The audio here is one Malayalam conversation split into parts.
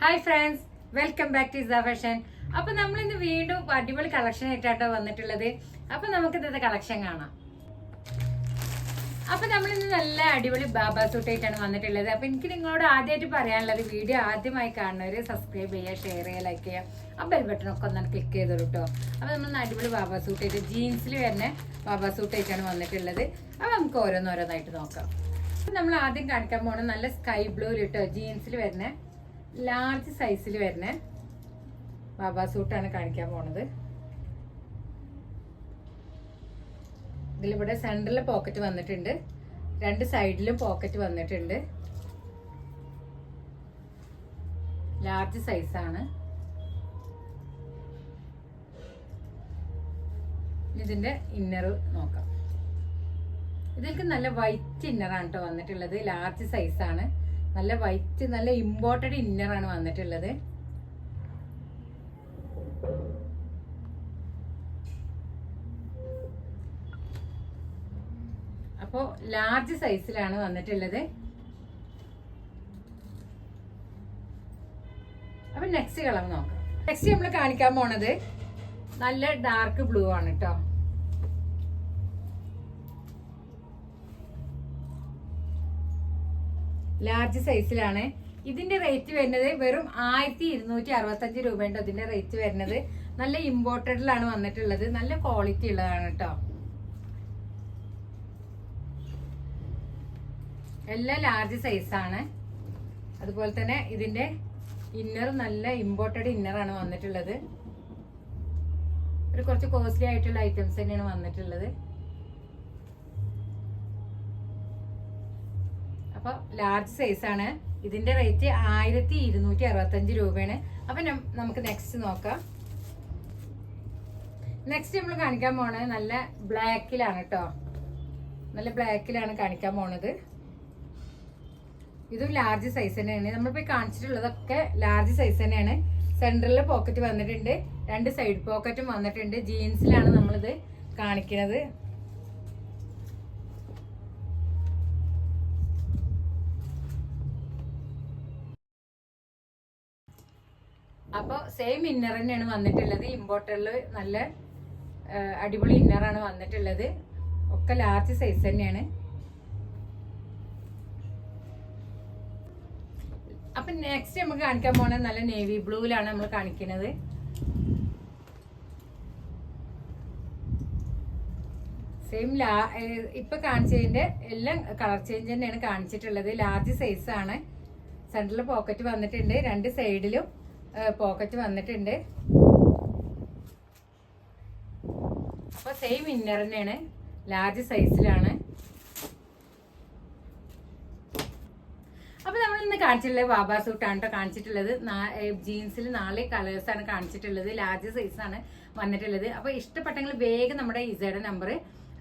Hi friends welcome back to Isa fashion അപ്പൊ നമ്മൾ ഇന്ന് വീണ്ടും അടിപൊളി കളക്ഷൻ ആയിട്ടാട്ടോ വന്നിട്ടുള്ളത്. അപ്പൊ നമുക്ക് ഇന്നത്തെ കളക്ഷൻ കാണാം. അപ്പൊ നമ്മളിന്ന് നല്ല അടിപൊളി ബാബ സൂട്ട് ആയിട്ടാണ് വന്നിട്ടുള്ളത്. അപ്പൊ എനിക്ക് നിങ്ങളോട് ആദ്യമായിട്ട് പറയാനുള്ളത് വീഡിയോ ആദ്യമായി കാണുന്നവര് സബ്സ്ക്രൈബ് ചെയ്യുക ഷെയർ ചെയ്യുക ലൈക്ക് ചെയ്യുക. ആ ബെൽ ബട്ടൺ ഒക്കെ ഒന്നാണ് ക്ലിക്ക് ചെയ്തോളൂ കേട്ടോ അപ്പൊ നമ്മൾ അടിപൊളി ബാബ സൂട്ട് ആയിട്ട് ജീൻസിൽ വരുന്ന ബാബ സൂട്ട് ആയിട്ടാണ് വന്നിട്ടുള്ളത്. അപ്പൊ നമുക്ക് ഓരോന്നോരോന്നായിട്ട് നോക്കാം. അപ്പൊ നമ്മൾ ആദ്യം കാണിക്കാൻ പോകണം നല്ല സ്കൈ ബ്ലൂ കേട്ടോ ജീൻസിൽ വരുന്ന ലാർജ് സൈസിൽ വരുന്ന ബാബാ സൂട്ടാണ് കാണിക്കാൻ പോണത്. ഇതിലിവിടെ സെന്ററിൽ പോക്കറ്റ് വന്നിട്ടുണ്ട്. രണ്ട് സൈഡിലും പോക്കറ്റ് വന്നിട്ടുണ്ട്. ലാർജ് സൈസാണ് ഇതിന്റെ ഇന്നർ നോക്കാം. ഇതിലേക്ക് നല്ല വൈറ്റ് ഇന്നറാണ് കേട്ടോ വന്നിട്ടുള്ളത്. ലാർജ് സൈസാണ് നല്ല വൈറ്റ് നല്ല ഇമ്പോർട്ടഡ് ആണ് വന്നിട്ടുള്ളത്. അപ്പോ ലാർജ് സൈസിലാണ് വന്നിട്ടുള്ളത്. അപ്പൊ നെക്സ്റ്റ് കളർ നോക്കാം. നെക്സ്റ്റ് നമ്മൾ കാണിക്കാൻ പോണത് നല്ല ഡാർക്ക് ബ്ലൂ ആണ് കേട്ടോ ലാർജ് സൈസിലാണ്. ഇതിന്റെ റേറ്റ് വരുന്നത് വെറും ആയിരത്തി ഇരുന്നൂറ്റി അറുപത്തഞ്ച് രൂപയുണ്ട് അതിന്റെ റേറ്റ് വരുന്നത്. നല്ല ഇമ്പോർട്ടഡിലാണ് വന്നിട്ടുള്ളത്. നല്ല ക്വാളിറ്റി ഉള്ളതാണ് കേട്ടോ. എല്ലാം ലാർജ് സൈസാണ്. അതുപോലെ തന്നെ ഇതിന്റെ ഇന്നർ നല്ല ഇമ്പോർട്ടഡ് ഇന്നറാണ് വന്നിട്ടുള്ളത്. ഒരു കുറച്ച് കോസ്റ്റ്ലി ആയിട്ടുള്ള ഐറ്റംസ് തന്നെയാണ് വന്നിട്ടുള്ളത്. അപ്പൊ ലാർജ് സൈസ് ആണ്. ഇതിന്റെ റേറ്റ് ആയിരത്തി ഇരുന്നൂറ്റി അറുപത്തഞ്ച് രൂപയാണ്. അപ്പൊ നമുക്ക് നെക്സ്റ്റ് നോക്കാം. നെക്സ്റ്റ് നമ്മൾ കാണിക്കാൻ പോണത് നല്ല ബ്ലാക്കിലാണ് കേട്ടോ നല്ല ബ്ലാക്കിലാണ് കാണിക്കാൻ പോണത്. ഇതും ലാർജ് സൈസ് തന്നെയാണ്. നമ്മളിപ്പോ കാണിച്ചിട്ടുള്ളതൊക്കെ ലാർജ് സൈസ് തന്നെയാണ്. സെൻട്രലിൽ പോക്കറ്റ് വന്നിട്ടുണ്ട്. രണ്ട് സൈഡ് പോക്കറ്റും വന്നിട്ടുണ്ട്. ജീൻസിലാണ് നമ്മളിത് കാണിക്കുന്നത് അപ്പോൾ സെയിം ഇന്നർ തന്നെയാണ് വന്നിട്ടുള്ളത്. ഇമ്പോർട്ടറിൽ നല്ല അടിപൊളി ഇന്നറാണ് വന്നിട്ടുള്ളത്. ഒക്കെ ലാർജ് സൈസ് തന്നെയാണ്. അപ്പൊ നെക്സ്റ്റ് നമുക്ക് കാണിക്കാൻ പോണത് നല്ല നേവി ബ്ലൂവിലാണ് നമ്മൾ കാണിക്കുന്നത് സെയിം ലാ ഇപ്പൊ കാണിച്ചതിന്റെ എല്ലാം കളർ ചേഞ്ച് തന്നെയാണ് കാണിച്ചിട്ടുള്ളത്. ലാർജ് സൈസ് ആണ്. സെൻട്രൽ പോക്കറ്റ് വന്നിട്ടുണ്ട്. രണ്ട് സൈഡിലും പോക്കറ്റ് വന്നിട്ടുണ്ട്. അപ്പൊ സെയിം ഇന്നർ തന്നെയാണ്. ലാർജ് സൈസിലാണ് അപ്പൊ നമ്മൾ ഇന്ന് കാണിച്ചിട്ടുള്ളത് ബാബാ സൂട്ടാണ് കേട്ടോ കാണിച്ചിട്ടുള്ളത്. ജീൻസിൽ നാല് കളേഴ്സ് ആണ് കാണിച്ചിട്ടുള്ളത്. ലാർജ് സൈസ് ആണ് വന്നിട്ടുള്ളത്. അപ്പൊ ഇഷ്ടപ്പെട്ടെങ്കിൽ വേഗം നമ്മുടെ ഇസയുടെ നമ്പർ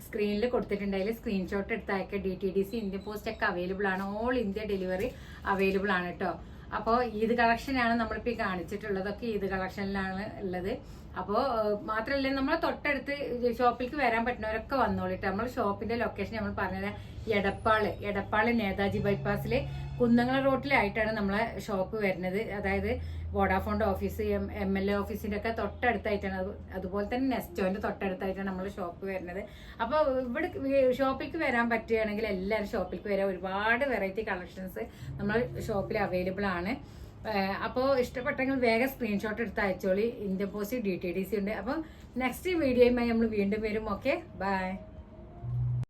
സ്ക്രീനിൽ കൊടുത്തിട്ടുണ്ട്. സ്ക്രീൻഷോട്ട് എടുത്ത് അയക്കുക D T D C Indian post ഒക്കെ അവൈലബിൾ ആണ്. ഓൾ ഇന്ത്യ ഡെലിവറി അവൈലബിൾ ആണ് കേട്ടോ അപ്പോൾ ഈദ് കളക്ഷനാണ് നമ്മളിപ്പോൾ ഈ കാണിച്ചിട്ടുള്ളതൊക്കെ ഈദ് കളക്ഷനിലാണ് ഉള്ളത്. അപ്പോൾ മാത്രമല്ല നമ്മളെ തൊട്ടടുത്ത് ഷോപ്പിലേക്ക് വരാൻ പറ്റുന്നവരൊക്കെ വന്നോളിട്ട്. നമ്മൾ ഷോപ്പിന്റെ ലൊക്കേഷൻ നമ്മൾ പറഞ്ഞത് എടപ്പാൾ. എടപ്പാൾ നേതാജി ബൈപ്പാസിൽ കുന്നങ്ങള റോട്ടിലായിട്ടാണ് നമ്മളെ ഷോപ്പ് വരുന്നത്. അതായത് വോഡാഫോണിന്റെ office M M L A ഓഫീസിന്റെ ഒക്കെ തൊട്ടടുത്തായിട്ടാണ്. അത് അതുപോലെ തന്നെ നെസ്റ്റോന്റെ തൊട്ടടുത്തായിട്ടാണ് നമ്മൾ ഷോപ്പ് വരുന്നത്. അപ്പോൾ ഇവിടെ ഷോപ്പിലേക്ക് വരാൻ പറ്റുകയാണെങ്കിൽ എല്ലാവരും ഷോപ്പിലേക്ക് വരാം ഒരുപാട് വെറൈറ്റി കളക്ഷൻസ് നമ്മൾ ഷോപ്പിൽ അവൈലബിൾ ആണ്. അപ്പോൾ ഇഷ്ടപ്പെട്ടെങ്കിൽ വേഗം സ്ക്രീൻഷോട്ട് എടുത്ത് അയച്ചോളി. Indian post D T D C ഉണ്ട്. അപ്പോൾ നെക്സ്റ്റ് വീഡിയോയുമായി നമ്മൾ വീണ്ടും വരും. Okay bye